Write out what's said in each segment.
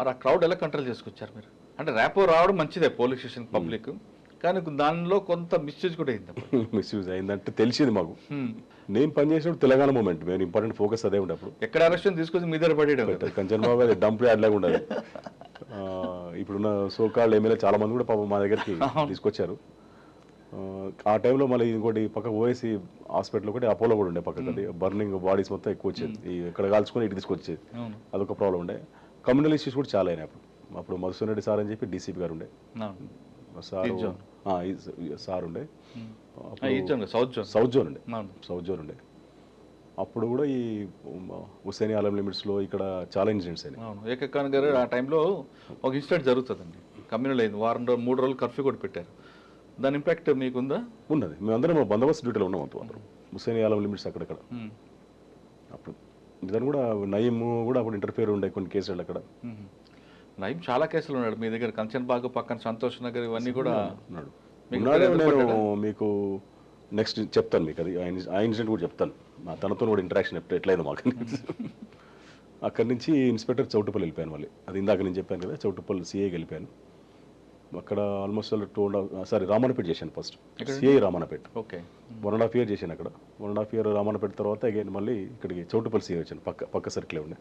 మరి ఆ క్రౌడ్ ఎలా కంట్రోల్ చేసుకొచ్చారు మీరు? అంటే ర్యాపో రావడం మంచిదే పోలీస్ స్టేషన్ పబ్లిక్. కానీ దానిలో కొంత మిస్యూజ్ కూడా అయింది. మిస్యూజ్ అయిందంటే తెలిసింది మాకు. నేను పనిచేసినప్పుడు తెలంగాణ మూమెంట్ మేము ఇంపార్టెంట్ ఫోకస్ అదే ఉండే అప్పుడు ఎక్కడ అరెస్ట్ తీసుకొచ్చి మీ దగ్గర పడేయడం. కంచన్ బాబు అది డంప్ యార్డ్ లాగా ఉండదు. ఇప్పుడున్న సోకాళ్ళు ఎమ్మెల్యే చాలా మంది కూడా పాపం మా దగ్గరికి తీసుకొచ్చారు. ఆ, టైంలో మళ్ళీ ఇంకోటి పక్క ఓఎస్సి హాస్పిటల్ ఒకటి అపోలో కూడా ఉండే పక్కకి బర్నింగ్ బాడీస్ మొత్తం ఎక్కువ వచ్చేది. ఇక్కడ కాల్చుకొని ఇటు తీసుకొచ్చేది. అదొక ప్రాబ్లం ఉండే. కమ్యూనల్ ఇష్యూస్ కూడా చాలా అయినాయి అప్పుడు. అప్పుడు మధుసూన్ రెడ్డి సార్ అని చెప్పి డీసీపీ గారు ఉండే. సార్. సార్ ఉండే. South zone. సౌత్ జోన్ ఉండే. సౌత్ జోన్ ఉండే. అప్పుడు కూడా ఈ ఉమ్, హుస్సేని ఆలం లిమిట్స్లో ఇక్కడ చాలా ఇన్సిడెంట్స్ అయినాయి. ఏక ఖాన్ గారు ఆ టైంలో ఒక ఇన్సిడెంట్ జరుగుతుందండి. కమ్యూనల్ అయింది. వారం రోజులు మూడు రోజులు కర్ఫ్యూ కూడా పెట్టారు. దాని ఇంపాక్ట్ మీకుందా? ఉన్నది. మేమందరం బందోబస్తు డ్యూటీలో ఉన్నాం అంత అందరం హుస్సేని ఆలం లిమిట్స్ అక్కడక్కడ. అప్పుడు. దాని కూడా నయీం కూడా అప్పుడు ఇంటర్ఫియర్ ఉండే కొన్ని కేసులు అక్కడ. నయం చాలా కేసులు ఉన్నాడు. మీ దగ్గర కంచన్ బాగ్ పక్కన సంతోష్ నగర్ ఇవన్నీ కూడా ఉన్నాడు నేను? మీకు నెక్స్ట్ చెప్తాను మీకు అది. ఆ ఇన్సిడెంట్ కూడా చెప్తాను. మా తనతో కూడా ఇంటరాక్షన్ ఎట్లయిందో మాకు. అక్కడి నుంచి ఇన్స్పెక్టర్ చౌటుపల్లి వెళ్ళిపోయాను మళ్ళీ. అది ఇందాక నేను చెప్పాను కదా చౌటుపల్లి సిఐకి వెళ్ళిపోయాను. అక్కడ almost two and sorry Ramannapet చేశాను first CI Ramannapet. Okay. One and half year చేశాను అక్కడ. One and half year Ramannapet తర్వాత అగైన్ మళ్ళీ ఇక్కడికి చౌటుపల్లి సిఐ వచ్చాను. పక్క పక్క సర్కిలే ఉండే.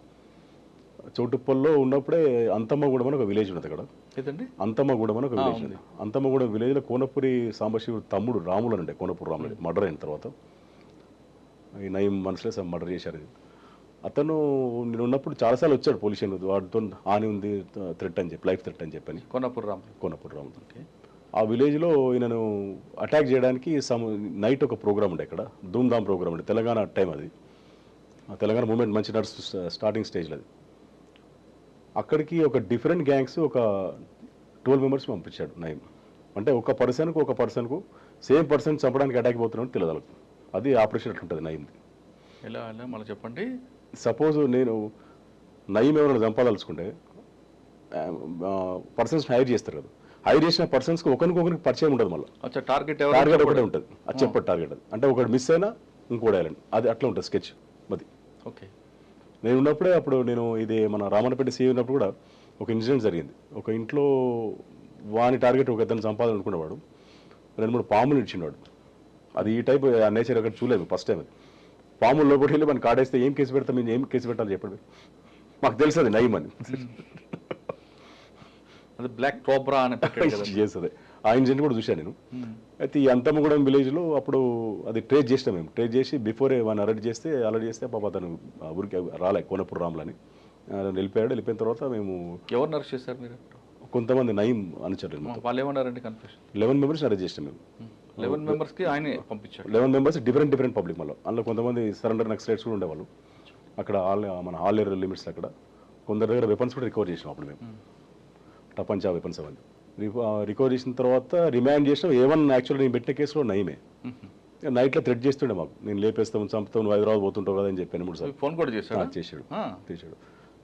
చౌటుప్పల్లో ఉన్నప్పుడే అంతమ్మగూడెం అని ఒక విలేజ్ ఉన్నది అక్కడ. ఏదండి? అంతమ్మగూడెం అని ఒక విలేజ్ ఉంది. అంతమ్మగూడెం విలేజ్లో కోనపురి సాంబశివుడు తమ్ముడు రాములు అని ఉండే. కోనపూరి రాములు. మర్డర్ అయిన తర్వాత. ఈ నయం మనసులో మర్డర్ చేశారు. అతను నేను ఉన్నప్పుడు చాలాసార్లు వచ్చాడు పోలీస్ స్టేషన్ వాడితో హాని ఉంది థ్రెట్ అని చెప్పి లైఫ్ థ్రెట్ అని చెప్పని. కొన్నపూర్ రామ్ కోనపూరి రాములు. ఆ విలేజ్లో ఈయనను అటాక్ చేయడానికి సమ్ నైట్ ఒక ప్రోగ్రామ్ ఉండే ఇక్కడ ధూమ్ధామ్ ప్రోగ్రామ్ ఉండే. తెలంగాణ టైం అది. ఆ తెలంగాణ మూమెంట్ మంచి నడుస్తు స్టార్టింగ్ స్టేజ్లో అది. అక్కడికి ఒక డిఫరెంట్ గ్యాంగ్స్ ఒక ట్వెల్వ్ మెంబర్స్ పంపించాడు నయం అంటే ఒక పర్సన్కు ఒక పర్సన్కు సేమ్ పర్సన్ చంపడానికి అటాక్ పోతున్నాడు తెలియదు. అది ఆపరేషన్ అట్లుంటుంది ఎలా ఎలా? మళ్ళీ చెప్పండి. సపోజ్ నేను నయం ఎవరైనా చంపాదలుచుకుంటే పర్సన్స్ హైర్ చేస్తారు కదా. హైర్ చేసిన పర్సన్స్కి ఒకరికొకరికి పరిచయం ఉండదు మళ్ళీ. అచ్చా టార్గెట్ టార్గెట్ ఒకటే ఉంటుంది. అది చెప్పడు టార్గెట్ అది. అంటే ఒకటి మిస్ అయినా ఇంకోటి వేయాలండి. అది అట్లా ఉంటుంది స్కెచ్ అది. ఓకే. నేను ఉన్నప్పుడే అప్పుడు నేను ఇది మన రామన్నపేట సీఏ ఉన్నప్పుడు కూడా ఒక ఇన్సిడెంట్ జరిగింది. ఒక ఇంట్లో వాని టార్గెట్ ఒక ఇతను సంపాదనుకునేవాడు రెండు మూడు పాములు ఇచ్చిండాడు అది ఈ టైప్ ఆ నేచర్ అక్కడ చూడలేదు ఫస్ట్ టైం అది. పాములు లోపలికి వెళ్ళి మన కాడేస్తే ఏం కేసు పెడతాం? మేము ఏం కేసు పెట్టాలి చెప్పండి. మాకు తెలుసు అది నయం అని. అది బ్లాక్ కోబ్రా అని చేస్తుంది ఆ ఇన్సిడెంట్ కూడా చూశాను నేను. అయితే ఈ అంతమ్మగూడెం విలేజ్లో అప్పుడు అది ట్రేస్ చేసినాం మేము. ట్రేస్ చేసి బిఫోరే వాడిని అరెస్ట్ చేస్తే అలర్ట్ చేస్తే పాప అతను ఊరికి రాలే కోనపూర్ రాములని. వెళ్ళిపోయాడు వెళ్ళిపోయిన తర్వాత మేము ఎవరిని అరెస్ట్ చేశారు మీరు? కొంతమంది నయం అనుచరులు వాళ్ళు ఏమన్నారండి కన్ఫ్యూషన్? లెవెన్ మెంబర్స్ అరెస్ట్ చేసినాం మేము. లెవెన్ మెంబర్స్కి ఆయనే పంపించాడు. Eleven members different different public మళ్ళీ. అందులో కొంతమంది సరెండర్ నక్సలైట్స్ కూడా ఉండేవాళ్ళు. అక్కడ ఆల్ మన ఆల్ ఏరియా లిమిట్స్ అక్కడ. కొందరి దగ్గర వెపన్స్ కూడా రికవర్ చేసినాం అప్పుడు మేము. టపంచా వెపన్స్ అవన్నీ. రికవర్ చేసిన తర్వాత రిమాండ్ చేసినాం. ఏవన్ యాక్చువల్లీ నేను పెట్టిన కేసులో నయమే. నైట్లో థ్రెడ్ చేస్తుండే మాకు. నేను లేపేస్తాం చంపుతాం నువ్వు హైదరాబాద్ పోతుంటావు కదా అని చెప్పాను మూడు సార్లు ఫోన్ కూడా చేశాడు? చేశాడు. చేశాడు.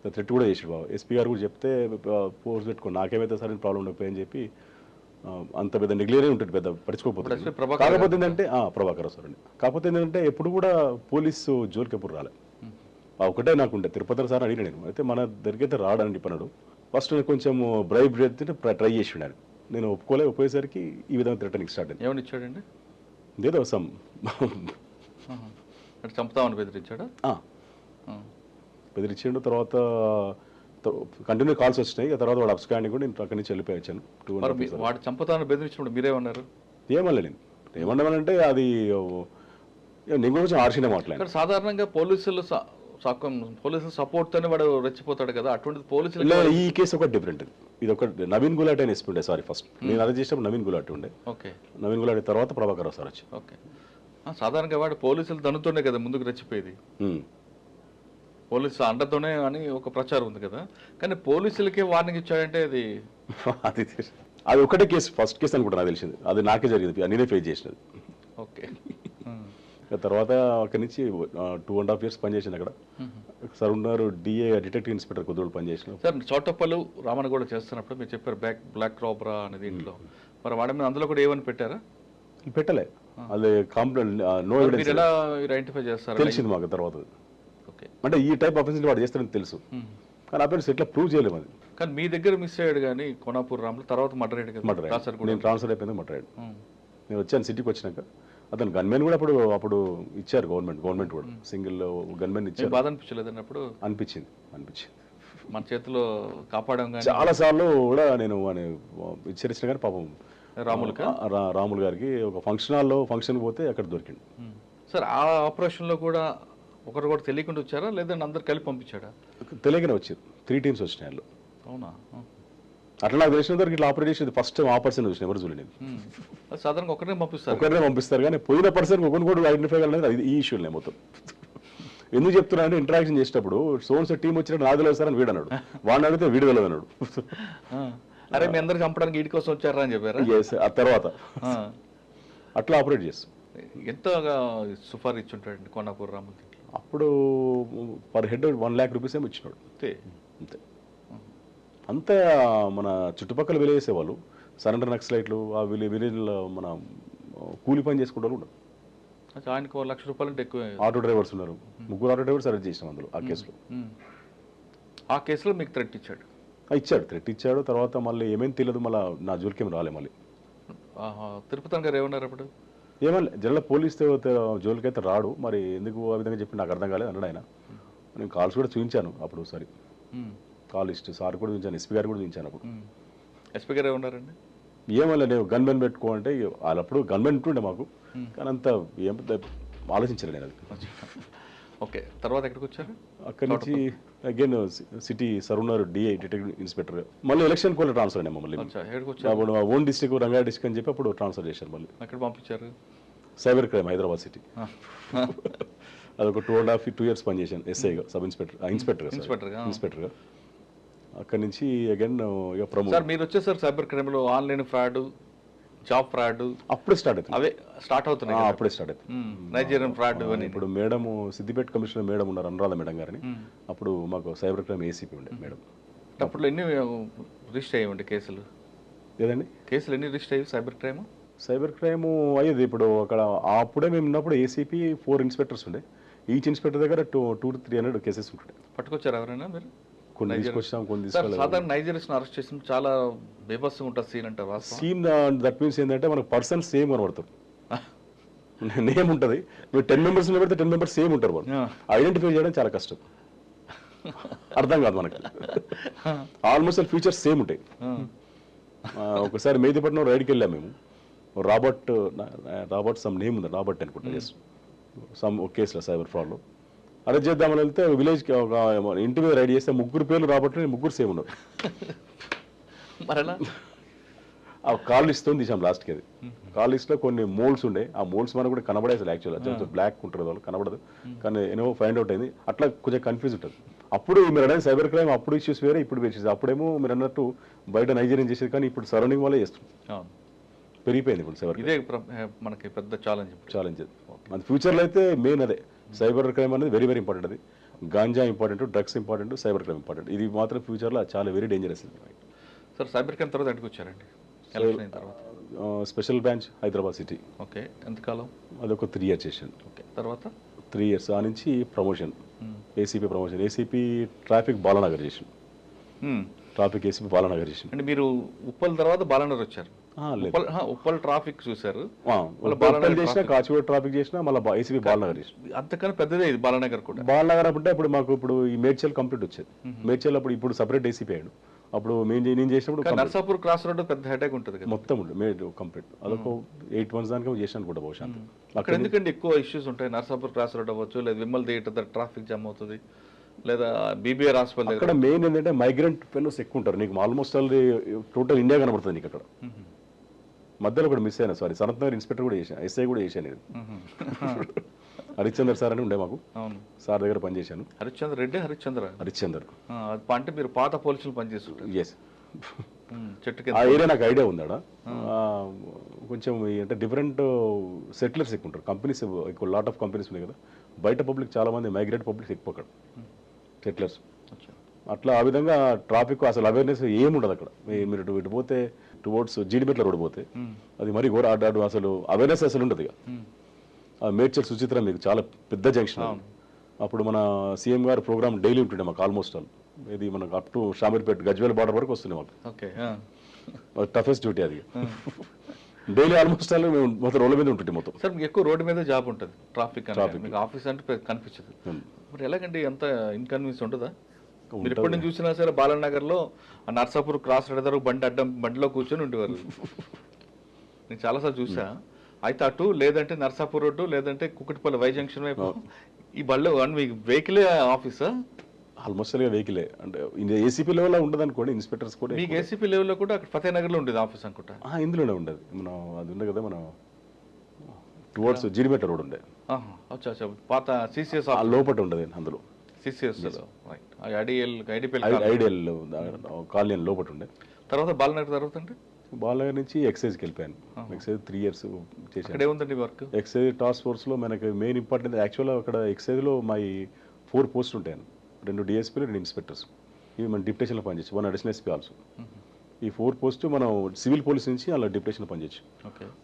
థ్రెట్ కూడా చేసాడు బాబు ఎస్పీ గారు కూడా చెప్తే ఫోర్స్ పెట్టుకో నాకేమైతే సరైన ప్రాబ్లం ఉండకపోయి చెప్పి ఆ, అంత పెద్ద నెగ్లేరే ఉంటుంది పెద్ద పట్టించుకోకపోతే. ప్రభాకర్ కాకపోతే ఏంటంటే ఆ, ప్రభాకర్ సార్ అండి కాకపోతే ఏంటంటే ఎప్పుడు కూడా పోలీసు జోలికి ఎప్పుడు రాలే. ఒకటే నాకు ఉండే తిరుపతి సార్ అడిగిన నేను. అయితే మన దగ్గరైతే రాడని చెప్పన్నాడు ఫస్ట్ నేను కొంచెం బ్రైబ్ ట్రై చేసి ఆయన నేను ఒప్పుకోలే ఒప్పేసరికి ఈ విధంగా థ్రెటనింగ్ స్టార్ట్ అయింది. ఏమని ఇచ్చాడండి? ఏదో సమ్ చంపుతామని బెదిరించాడా. బెదిరించిండు తర్వాత కంటిన్యూ కాల్స్ వచ్చినాయి. ఆ తర్వాత వాడు అబ్స్కాండింగ్ కూడా నేను అక్కడి నుంచి వెళ్ళిపోయి వచ్చాను. టూ వాడు చంపుతామని బెదిరించినప్పుడు మీరేమన్నారు? ఏమన్నా నేను ఏమన్నామనంటే అది నేను కొంచెం ఆర్షినే మాట్లాడాను. సాధారణంగా పోలీసులు పోలీసులు సపోర్ట్ తోనే వాడు రెచ్చిపోతాడు కదా. అటువంటిది పోలీసులు ఈ కేసు ఒకటి డిఫరెంట్ ఇది ఒక నవీన్ గులాటి అని ఎస్పీ ఉండే సారీ ఫస్ట్ నేను అరెస్ట్ చేసినప్పుడు నవీన్ గులాటి ఉండే. ఓకే. నవీన్ గులాటి తర్వాత ప్రభాకర్ రావు సార్ వచ్చి ఓకే. సాధారణంగా వాడు పోలీసులు తనుతోనే కదా ముందుకు రెచ్చిపోయేది. ఉమ్. పోలీసు అండతోనే అని ఒక ప్రచారం ఉంది కదా. కానీ పోలీసులకే వార్నింగ్ ఇచ్చాడంటే అది అది అది ఒకటే కేసు ఫస్ట్ కేసు అనుకుంటా నాకు తెలిసింది. అది నాకే జరిగింది నేనే ఫేస్ చేసినది. ఓకే. తర్వాత అక్కడి నుంచి టూ అండ్ హాఫ్ ఇయర్స్ పనిచేసాను అక్కడ. సార్ ఉన్నారు డిఏ డిటెక్టివ్ ఇన్స్పెక్టర్ కొద్దిగా పనిచేసిన. సార్ చోటప్పలు రామన్ కూడా చేస్తున్నప్పుడు మీరు చెప్పారు బ్యాక్ బ్లాక్ రాబరా అనే దీంట్లో మరి వాడి మీద అందులో కూడా ఏమని పెట్టారా? పెట్టలే. అది కంప్లైంట్ నో ఎవిడెన్స్ ఎలా ఐడెంటిఫై చేస్తారు? తెలిసింది మాకు తర్వాత. అంటే ఈ టైప్ ఆఫెన్స్ వాడు చేస్తారని తెలుసు. కానీ అఫెన్స్ ఎట్లా ప్రూవ్ చేయలేము అది. కానీ మీ దగ్గర మిస్ అయ్యాడు కానీ కోనాపూర్ రాములు తర్వాత మటర్ కాసర్గూడ నేను ట్రాన్స్ఫర్ అయిపోయింది మటర్ ఉమ్. నేను వచ్చాను సిటీకి వచ్చినాక. అతను గన్మెన్ కూడా అప్పుడు అప్పుడు ఇచ్చారు గవర్నమెంట్ గవర్నమెంట్ కూడా. సింగిల్ గన్మెన్ మీకు ఇచ్చారు. బాధ అనిపించలేదు అన్నప్పుడు? అనిపించింది అనిపించింది. మన చేతిలో కాపాడాం చాలా సార్లు కూడా నేను హెచ్చరించిన కానీ పాపం రాములకా? ఆ, రా- రాములు గారికి ఒక ఫంక్షన్ హాల్లో ఫంక్షన్ పోతే అక్కడ దొరికింది. సార్ ఆ ఆపరేషన్లో కూడా ఒకరు కూడా తెలియకుండా వచ్చారా? లేదంటే అందరు కలిపి పంపించాడా? తెలియకనే వచ్చారు. త్రీ టీమ్స్ వచ్చినాయి అవునా. అట్లా నాకు తెలిసిన వరకు ఇట్లా ఆపరేట్ చేసేది ఫస్ట్ టైం ఆ పర్సన్ చూసిన ఎవరు చూడలేదు. సాధారణంగా ఒకరినే పంపిస్తారు. ఒకరినే పంపిస్తారు కానీ పోయిన పర్సన్ ఒకరిని కూడా ఐడెంటిఫై కాలేదు అది ఈ ఇష్యూలే మొత్తం. ఎందుకు చెప్తున్నా అంటే ఇంటరాక్షన్ చేసేటప్పుడు సోన్స్ టీం వచ్చినట్టు నాది సార్ అని వీడు అన్నాడు. వాడిని అడిగితే వీడు తెలియదు అన్నాడు. అరే మీ అందరు చంపడానికి వీడి కోసం వచ్చారా అని చెప్పారా? Yes, ఆ తర్వాత. అట్లా ఆపరేట్ చేస్తాం. ఎంతగా సుఫార్ ఇచ్చుంటాడండి కోనాపూర్ రాములు దీంట్లో అప్పుడు per head one lakh rupees ఏమో ఇచ్చినాడు. అంతే. అంతే. అంతా మన చుట్టుపక్కల విలేజెస్ వాళ్ళు సరెండర్ నక్సలైట్లు ఆ విలే విలేజ్లో మన కూలి పని చేసుకుంటారు కూడా ఆయనకు లక్ష రూపాయలు అంటే ఎక్కువ ఆటో డ్రైవర్స్ ఉన్నారు. ముగ్గురు ఆటో డ్రైవర్స్ అరెస్ట్ చేసినాం అందులో ఆ కేసులో. ఆ కేసులో మీకు థ్రెట్ ఇచ్చాడు? ఇచ్చాడు థ్రెట్ ఇచ్చాడు. తర్వాత మళ్ళీ ఏమేమి తెలియదు మళ్ళీ నా జోలికేం రాలే మళ్ళీ. తిరుపతి గారు ఏమన్నారు అప్పుడు? ఏమన్నా జనరల్ పోలీస్ జోలికి అయితే రాడు. మరి ఎందుకు ఆ విధంగా చెప్పి నాకు అర్థం కాలేదు అన్నాడు ఆయన. నేను కాల్స్ కూడా చూపించాను అప్పుడు ఒకసారి. కాల్ లిస్ట్ సార్ కూడా చూపించాను ఎస్పీ గారు కూడా చూపించాను అప్పుడు. ఎస్పీ గారు ఏమన్నారండి? ఏమన్నా నేను గన్మెన్ పెట్టుకో అంటే వాళ్ళప్పుడు గన్మెన్ ఉంటుండే మాకు. కానీ అంత ఏం పెద్ద ఆలోచించలే నేను అది. ఓకే తర్వాత ఎక్కడికి వచ్చారు అక్కడి నుంచి again city surrounder DI detective inspector మళ్ళీ ఎలక్షన్ కూడా ట్రాన్స్ఫర్ అయినా మమ్మల్ని. అప్పుడు ఓన్ డిస్టిక్ రంగారెడ్డి డిస్టిక్ అని చెప్పి అప్పుడు ట్రాన్స్ఫర్ చేశారు మళ్ళీ. ఎక్కడ పంపించారు? Cyber crime Hyderabad city. అదొక two and half two years పనిచేశాను ఎస్ఐగా సబ్ ఇన్స్పెక్టర్ ఇన్స్పెక్టర్ ఇన్స్పెక్టర్గా. ఇన్స్పెక్టర్గా అక్కడి నుంచి అగైన్ ఇక ప్రమోట్ సార్ మీరు వచ్చేసారు సైబర్ క్రైమ్లో ఆన్లైన్ ఫ్రాడ్ జాబ్ ఫ్రాడ్ అప్పుడే స్టార్ట్ అవుతుంది. అవే స్టార్ట్ అవుతున్నాయి. అప్పుడే స్టార్ట్ అవుతుంది. నైజీరియన్ ఫ్రాడ్ ఇవన్నీ ఇప్పుడు మేడం సిద్దిపేట కమిషనర్ మేడం ఉన్నారు అనురాధ మేడం గారిని. అప్పుడు మాకు సైబర్ క్రైమ్ ఏసీపీ ఉండే మేడం. అప్పుడు ఎన్ని రిజిస్టర్ అయ్యండి కేసులు? ఏదండి? కేసులు ఎన్ని రిజిస్టర్ అయ్యి సైబర్ క్రైమ్? సైబర్ క్రైమ్ అయ్యేది ఇప్పుడు అక్కడ అప్పుడే మేము ఉన్నప్పుడు ఏసీపీ ఫోర్ ఇన్స్పెక్టర్స్ ఉండే. ఈచ్ ఇన్స్పెక్టర్ దగ్గర two to three hundred cases ఉంటుండే. పట్టుకొచ్చారు ఎవరైనా మీరు? కొన్ని తీసుకొచ్చాం కొన్ని సాధారణ నైజీరియస్ అరెస్ట్ చేసిన చాలా బేబస్గా ఉంటుంది సీన్ అంటారు సీన్ దట్ మీన్స్ ఏంటంటే మనకు పర్సన్ సేమ్ కనబడతారు నేమ్ ఉంటుంది. మీరు టెన్ మెంబర్స్ పెడితే టెన్ మెంబర్స్ సేమ్ ఉంటారు వాళ్ళు. ఐడెంటిఫై చేయడం చాలా కష్టం. అర్థం కాదు మనకి. ఆల్మోస్ట్ ఫీచర్స్ సేమ్ ఉంటాయి. ఒకసారి మేదిపట్నం రైడ్కి వెళ్ళాం మేము. రాబర్ట్ రాబర్ట్ సమ్ నేమ్ ఉంది రాబర్ట్ అనుకుంటా ఎస్ సమ్ ఒక కేసులో సైబర్ ఫ్రాడ్లో. అరెస్ట్ చేద్దామని వెళ్తే విలేజ్కి ఒక ఇంటి మీద రైడ్ చేస్తే ముగ్గురు పేర్లు రాబర్ట్ ముగ్గురు సేమ్ ఉన్నారు. మరలా? ఆ కాల్ లిస్ట్ తీసాం లాస్ట్కి అది. కాల్ లిస్ట్లో కొన్ని మోల్స్ ఉండే. ఆ మోల్స్ మనకు కూడా కనబడే అసలు యాక్చువల్ బ్లాక్ ఉంటుంది వాళ్ళు కనబడదు. కానీ ఏమో ఫైండ్ అవుట్ అయింది. అట్లా కొంచెం కన్ఫ్యూజ్ ఉంటుంది. అప్పుడు మీరు అనేది సైబర్ క్రైమ్ అప్పుడు ఇష్యూస్ వేరే ఇప్పుడు ఇష్యూస్ అప్పుడేమో మీరు అన్నట్టు బయట నైజీరియన్ చేసేది కానీ ఇప్పుడు సరౌండింగ్ వల్లే చేస్తుంది పెరిగిపోయింది ఇప్పుడు సైబర్ ఇదే మనకి పెద్ద ఛాలెంజ్ ఛాలెంజ్ మన ఫ్యూచర్లో అయితే మెయిన్ అదే. సైబర్ క్రైమ్ అనేది వెరీ వెరీ ఇంపార్టెంట్ అది. Ganja important drugs important cyber crime important. ఇది మాత్రం ఫ్యూచర్లో చాలా very dangerous sir cyber crime తర్వాత ఎక్కడికి వచ్చారండి special branch Hyderabad city. Okay ఎంతకాలం అదొక త్రీ ఇయర్స్ చేశాను ఓకే తర్వాత? త్రీ ఇయర్స్ ఆ నుంచి promotion. ACP promotion. ACP traffic Balanagar చేసిన. ట్రాఫిక్ ఏసీపీ బాలానగర్ చేసిన అంటే మీరు ఉప్పల్ తర్వాత బాలనగర్ వచ్చారు. ఉప్పల్ ట్రాఫిక్ మళ్ళీ ఉప్పల్ బాలానగర్ చేసిన కాచిగూడ ట్రాఫిక్ చేసిన మళ్ళీ ఏసీపీ బాలానగర్ చేసిన. అంతకన్నా పెద్దదే ఇది బాలనగర్ కూడా. బాలనగర్ అంటే ఇప్పుడు మాకు ఇప్పుడు ఈ మేడ్చల్ కంప్లీట్ వచ్చేది. మేడ్చల్ అప్పుడు ఇప్పుడు సపరేట్ ఏసీపీ అయ్యాడు. అప్పుడు మేము నేను చేసినప్పుడు. నర్సాపూర్ క్రాస్ రోడ్ పెద్ద హెడేక్ ఉంటుంది మొత్తం మేడ్ కంప్లీట్. అదొక ఎయిట్ మంత్స్ దానికి చేసాను కూడా బహుశా అక్కడ ఎందుకంటే ఎక్కువ ఇష్యూస్ ఉంటాయి? నర్సాపూర్ క్రాస్ రోడ్ అవ్వచ్చు లేదా విమల్ థియేటర్ దగ్గర ట్రాఫిక్ జామ్ అవుతుంది లేదా బీబీఆర్ హాస్పిటల్ అక్కడ మెయిన్ ఏంటంటే మైగ్రెంట్ ఫెలోస్ ఎక్కువ ఉంటారు. నీకు ఆల్మోస్ట్ ఆల్ టోటల్ ఇండియా కనబడుతుంది నీకు అక్కడ. మధ్యలో ఒకటి మిస్ అయినా సారీ సనత్ నగర్ ఇన్స్పెక్టర్ కూడా చేశాను ఎస్ఐ కూడా చేశాను నేను. హరిశ్చందర్ సార్ అని ఉండే మాకు. సార్ దగ్గర పనిచేశాను. హరిశ్చంద్ర రెడ్డి హరిశ్చంద్ర? హరిశ్చందర్. అంటే మీరు పాత పోలీసులు పనిచేస్తుంటారు. ఎస్ మ్మ్. చెట్టు ఆ ఏరియా నాకు ఐడియా ఉందాడ కొంచెం అంటే డిఫరెంట్ సెటిలర్స్ ఎక్కువ ఉంటారు. కంపెనీస్ ఎక్కువ లాట్ ఆఫ్ కంపెనీస్ ఉన్నాయి కదా. బయట పబ్లిక్ చాలా మంది మైగ్రేట్ పబ్లిక్ ఎక్కువ అక్కడ. సెటిలర్స్. అట్లా ఆ విధంగా ట్రాఫిక్ అసలు అవేర్నెస్ ఏముండదు అక్కడ. మీరు ఇటు పోతే టువర్డ్స్ జీడిమెట్ల రోడ్ పోతే. అది మరి ఘోర అడ్డు అసలు అవేర్నెస్ అసలు ఉండదు ఇక. మేడ్చల్ సుచిత్ర మీకు చాలా పెద్ద జంక్షన్. అప్పుడు మన సీఎం గారు ప్రోగ్రామ్ డైలీ ఉంటుండే మాకు ఆల్మోస్ట్ ఆల్ ఇది మనకు up to Shamirpet Gajwel border వరకు వస్తుంది మాకు. ఓకే టఫెస్ట్ డ్యూటీ అది డైలీ ఆల్మోస్ట్ అలా మేము మొత్తం రోడ్ల మీద ఉంటుంటే మొత్తం. సార్ మీకు ఎక్కువ రోడ్డు మీద జాబ్ ఉంటుంది ట్రాఫిక్. మీకు ఆఫీస్ అంటే కనిపించదు. మరి ఎలాగండి ఎంత ఇన్కన్వీనియన్స్ ఉంటుందా? మీరు. ఎప్పటి నుంచి చూసినా సరే బాలనగర్లో ఆ నర్సాపూర్ క్రాస్ రెడదరు బండి అడ్డం బండిలో కూర్చొని ఉండేవారు నేను చాలాసార్లు చూసా. అయితే అటు లేదంటే నర్సాపూర్ రోడ్డు లేదంటే కుక్కటిపల్లి వై జంక్షన్ వైపు ఈ బళ్ళు మీకు వెహికలే ఆఫీసా? ఆల్మోస్ట్ అలా వెహికలే. అంటే ఏసీపీ లెవెల్లో ఉండదు అనుకోండి ఇన్స్పెక్టర్స్ కూడా మీకు ఏసీపీ లెవెల్లో కూడా అక్కడ ఫతేనగర్లో ఉండేది ఆఫీస్ అనుకుంటా. ఆ, ఇందులోనే ఉండదు. మనం అది ఉండే కదా మనం టువర్డ్స్ జీడిమెట్ట రోడ్ ఉండే. ఆహా, అచ్చా అచ్చా. పాత సిసిఎస్ ఆ లోపట ఉండదు అందులో. CCS right IDL IDPL ideal colony లోపట ఉండే. తర్వాత బాలనగర్ తర్వాత అంటే? బాలనగర్ నుంచి ఎక్సైజ్కి వెళ్ళిపోయాను. ఎక్సైజ్ త్రీ ఇయర్స్ చేశాను. ఏముందండి వర్క్? ఎక్సైజ్ టాస్క్ ఫోర్స్లో మనకి మెయిన్ ఇంపార్టెంట్ యాక్చువల్గా అక్కడ ఎక్సైజ్లో మా ఫోర్ పోస్ట్ ఉంటాయి. రెండు డిఎస్పీలు రెండు ఇన్స్పెక్టర్స్ ఇవి మన డిప్యుటేషన్లో పనిచేయచ్చు వన్ అడిషనల్ ఎస్పీ ఆల్సో ఈ ఫోర్ పోస్ట్ మనం సివిల్ పోలీస్ నుంచి అలా డిప్యుటేషన్లో పనిచేయచ్చు.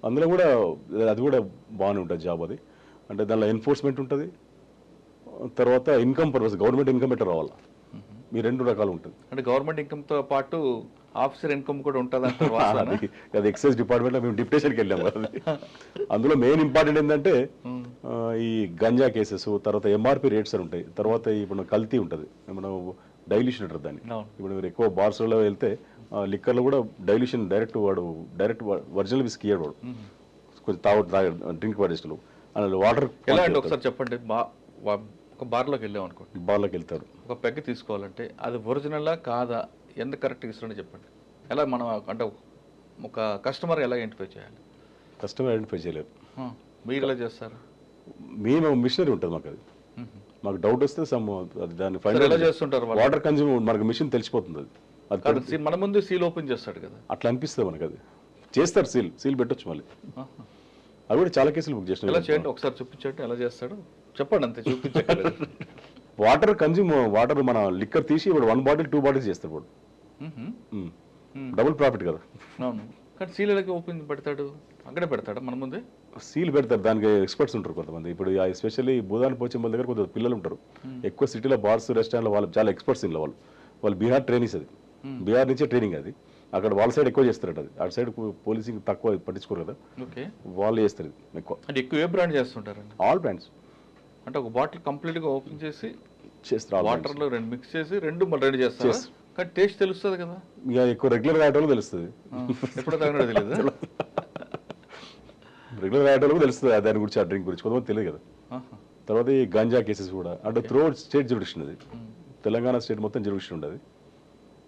అందులో కూడా అది కూడా బాగానే ఉంటుంది జాబ్ అది. అంటే దానిలో ఎన్ఫోర్స్మెంట్ ఉంటుంది. తర్వాత ఇన్కమ్ పర్పస్ గవర్నమెంట్ ఇన్కమ్ ఎట్లా రావాలి ఈ రెండు రకాలు ఉంటుంది అంటే గవర్నమెంట్ ఇన్కమ్తో పాటు ఆఫీసర్ ఇన్కమ్ కూడా ఉంటుంది అంటారు? అది ఎక్సైజ్ డిపార్ట్మెంట్లో మేము డిప్యుటేషన్కి వెళ్ళాము. అందులో మెయిన్ ఇంపార్టెంట్ ఏంటంటే ఈ గంజా కేసెస్ తర్వాత ఎంఆర్పి రేట్స్ అని ఉంటాయి. తర్వాత ఇప్పుడు కల్తీ ఉంటుంది. మనం డైల్యూషన్ అంటారు దాన్ని. ఇప్పుడు మీరు ఎక్కువ బార్స్లో వెళ్తే లిక్కర్లో కూడా డైల్యూషన్ డైరెక్ట్ వాడు డైరెక్ట్ ఒరిజినల్ విస్కీ ఇయ్యడు వాడు. కొంచెం తాగు డ్రింక్ పడేస్టులు అందులో వాటర్ ఎలా అండి ఒకసారి చెప్పండి? ఒక బార్లోకి వెళ్ళాం అనుకోండి బార్లోకి వెళ్తారు. ఒక పెగ్ తీసుకోవాలంటే అది ఒరిజినలా కాదా? ఎంత కరెక్ట్ ఇస్తారని చెప్పండి. ఎలా మనం అంటే ఒక కస్టమర్ ఎలా ఐడెంటిఫై చేయాలి? కస్టమర్ ఐడెంటిఫై చేయలేరు ఆ, మీరు ఎలా చేస్తారు? మేము మిషనరీ ఉంటుంది మాకు అది. మాకు డౌట్ వస్తే సమ్ అది దాన్ని ఎలా చేస్తుంటారు వాళ్ళు? వాటర్ కన్జ్యూమ్ మనకు మిషన్ తెలిసిపోతుంది అది. అది కాదు మన ముందు సీల్ ఓపెన్ చేస్తాడు కదా. అట్లా అనిపిస్తుంది మనకు అది. చేస్తారు సీల్. సీల్ పెట్టొచ్చు మళ్ళీ. ఆహా. అవి కూడా చాలా కేసులు బుక్ ఎలా చేసిన చేయండి? ఒకసారి చూపించండి. ఎలా చేస్తాడు? చెప్పండి అంతే చూపించండి వాటర్ కన్జ్యూమ్ వాటర్ మన లిక్కర్ తీసి ఇప్పుడు వన్ బాటిల్ టూ బాటిల్స్ చేస్తారు ఇప్పుడు డబుల్ ప్రాఫిట్ కదా. అవును. కానీ సీల్ ఎలాగ ఓపెన్ పెడతాడు అక్కడే పెడతాడా మన ముందే? సీల్ పెడతారు దానికి ఎక్స్పర్ట్స్ ఉంటారు కొంతమంది. ఇప్పుడు ఎస్పెషల్లీ భూదాన్ పోచంబల్ దగ్గర కొంత పిల్లలు ఉంటారు. ఎక్కువ సిటీలో బార్స్ రెస్టారెంట్లో వాళ్ళు చాలా ఎక్స్పర్ట్స్ ఇంట్లో వాళ్ళు. వాళ్ళు బీహార్ ట్రైనింగ్స్ అది. బీహార్ నుంచే ట్రైనింగ్ అది. అక్కడ వాళ్ళ సైడ్ ఎక్కువ చేస్తారట అది. అటు సైడ్ పోలీసింగ్ తక్కువ పట్టించుకోరు కదా. ఓకే. వాళ్ళు చేస్తారు ఎక్కువ. ఎక్కువ ఏ బ్రాండ్ చేస్తుంటారండి? ఆల్ బ్రాండ్స్ అంటే ఒక బాటిల్ కంప్లీట్గా ఓపెన్ చేసి చేస్తారు all brands. వాటర్లో రెండు మిక్స్ చేసి రెండు మళ్ళీ రెడీ చేస్తారు? కానీ టేస్ట్ తెలుస్తుంది కదా. ఇక ఎక్కువ రెగ్యులర్ రాయటం తెలుస్తుంది. ఎప్పుడు తాగినాడో తెలియదు రెగ్యులర్ రాయటం తెలుస్తుంది దాని గురించి ఆ డ్రింక్ గురించి. కొంతమంది తెలియదు కదా. తర్వాత ఈ గంజా కేసెస్ కూడా. అంటే త్రూ స్టేట్ జ్యూడిషన్ అది. తెలంగాణ స్టేట్ మొత్తం జ్యూడిషన్ ఉండదు.